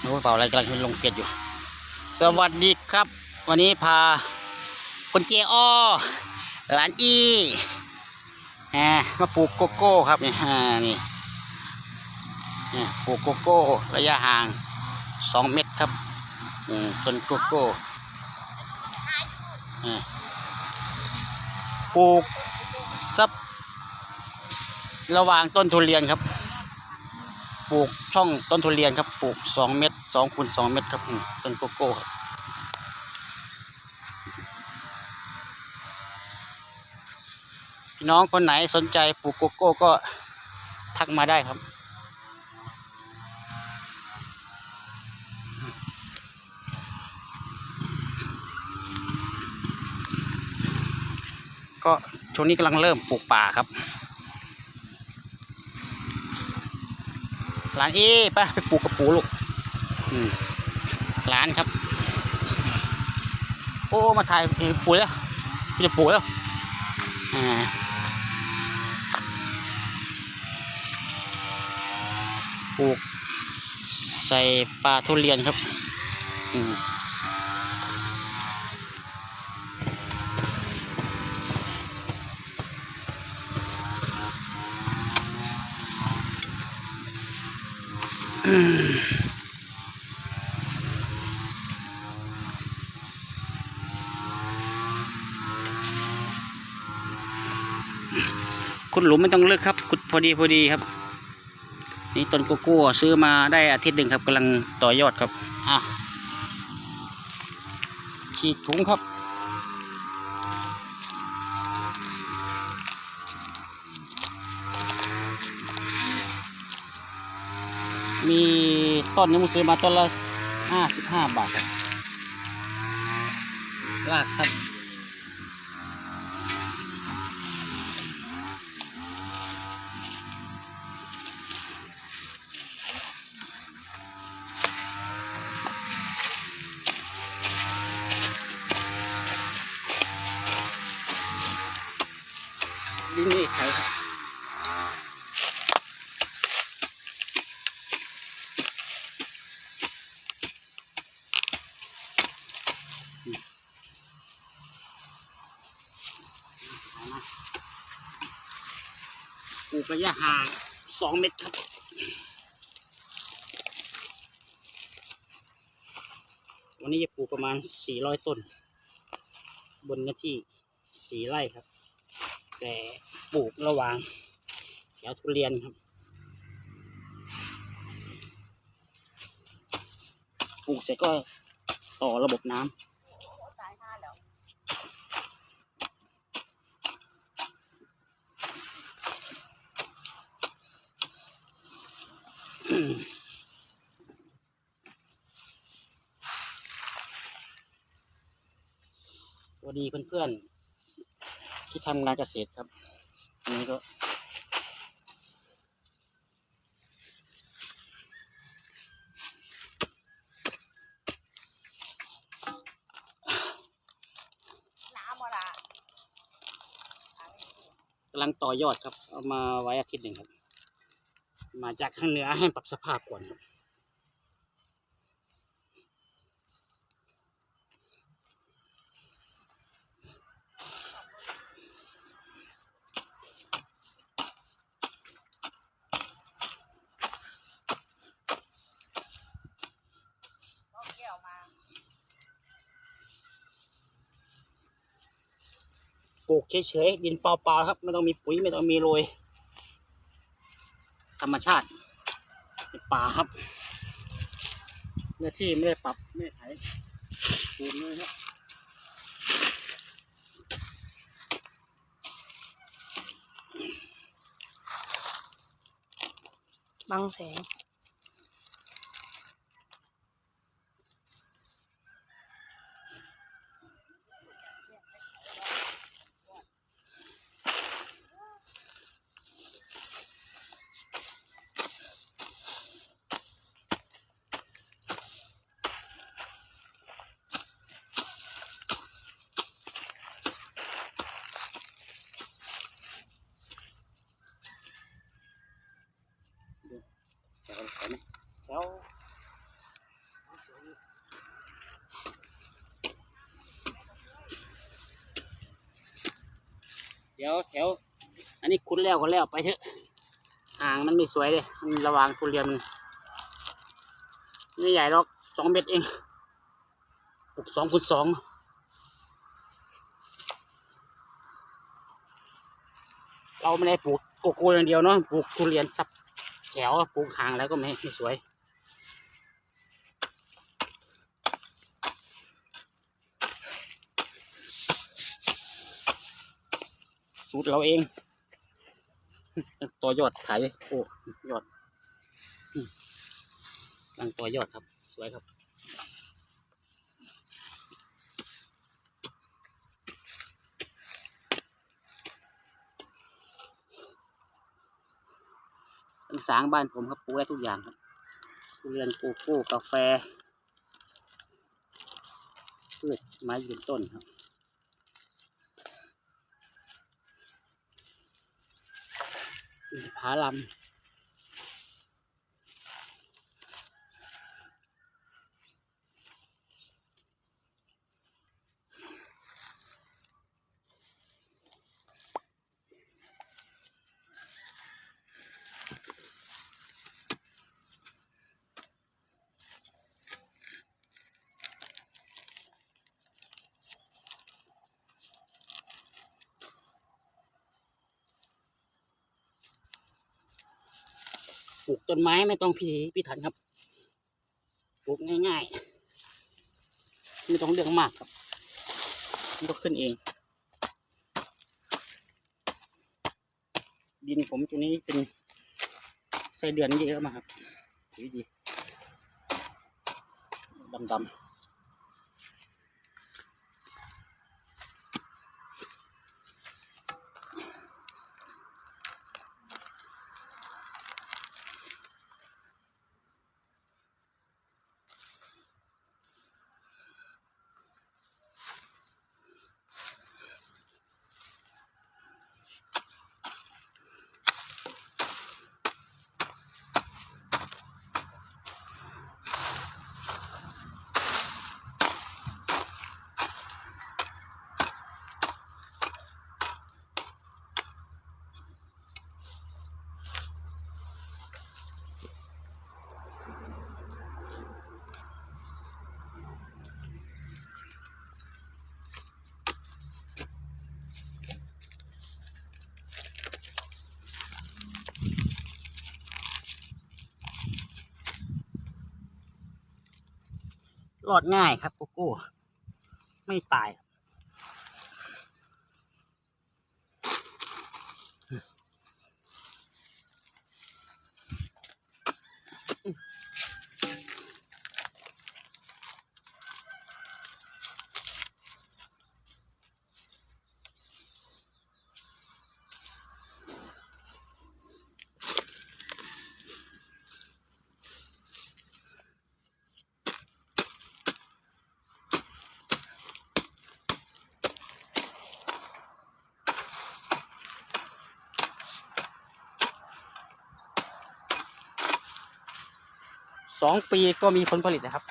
โอ้เปล่าอะไรกำลังลงเฟียดอยู่ สวัสดีครับ วันนี้พาคนเจออหลานอีแหมมาปลูกโกโก้ครับนี่อ่านี่นี่ปลูกโกโก้ระยะห่างสองเมตรครับอืมต้นโกโก้ปลูกซับระหว่างต้นทุเรียนครับ ปลูกช่องต้นทุเรียนครับปลูกสองเมตรสองคูณสองเมตรครับต้นโกโก้ครับพี่น้องคนไหนสนใจปลูกโกโก้ก็ทักมาได้ครับ ก็ช่วงนี้กำลังเริ่มปลูกป่าครับ หลานเอไปไปปลูกกระปูลูกอืมหลานครับ โอ้มาถ่ายเห็นปลูกแล้วพี่จะปลูกแล้วอ่าปลูกใส่ปลาทุเรียนครับ อืม คุณหลุมไม่ต้องเลือกครับขุดพอดีพอดีครับ นี่ต้นโกโก้ซื้อมาได้อาทิตย์หนึ่งครับกำลังต่อยอดครับอะฉีดถุงครับ มีต้นนี้มูซื้อมาต้นละห้าสิบห้าบาทครับรากครับ ปลูกระยะห่างสองเมตรครับวันนี้จะปลูกประมาณสี่ร้อยต้น บนเนื้อที่สีไร่ครับ แต่ปลูกระหว่างแถวทุเรียนครับ ปลูกเสร็จก็ต่อระบบน้ำ สวัสดีเพื่อนๆ ที่ทำงานเกษตรครับอันนี้ก็น้ำอะไรกำลังต่อยอดครับ เอามาไว้อาทิตย์หนึ่งครับ มาจากข้างเหนือให้ปรับสภาพก่อนครับก็เกี่ยวมาปลูกเฉยๆดินเปล่าๆครับไม่ต้องมีปุ๋ยไม่ต้องมีโรย ธรรมชาติในป่าครับเนื้อที่ไม่ได้ปรับไม่ได้ไถปูนเลยครับบังแสง แถว เดี๋ยวแถว อันนี้คุณแล้วก็แล้วไปเถอะห่างมันไม่สวยเลยมันระหวางทุเรียนมันไม่ใหญ่หรอกสองเม็ดเองปลูกสองคูณสองเราไม่ได้ปลูกโกโก้อย่างเดียวเนาะปลูกทุเรียนสับแถวปลูกห่างแล้วก็ไม่ไม่สวย สูตรเราเองตัวยอดขายโอ้ยอดอืมกำลังตัวยอดครับ สวยครับสงสางบ้านผมครับปลูกได้ทุกอย่างครับทุเรียนโกโก้กาแฟพืชไม้ยืนต้นครับ ผาลำ ลูกต้นไม้ไม่ต้องพิถีพิถันครับปลูกง่ายๆไม่ต้องเรื่องมากครับมันก็ขึ้นเอง ดินผมตัวนี้เป็นไส้เดือนเยอะมากครับดีดีดำๆ รอดง่ายครับโกโก้ ไม่ตาย สองปีก็มีผลผลิตนะครับ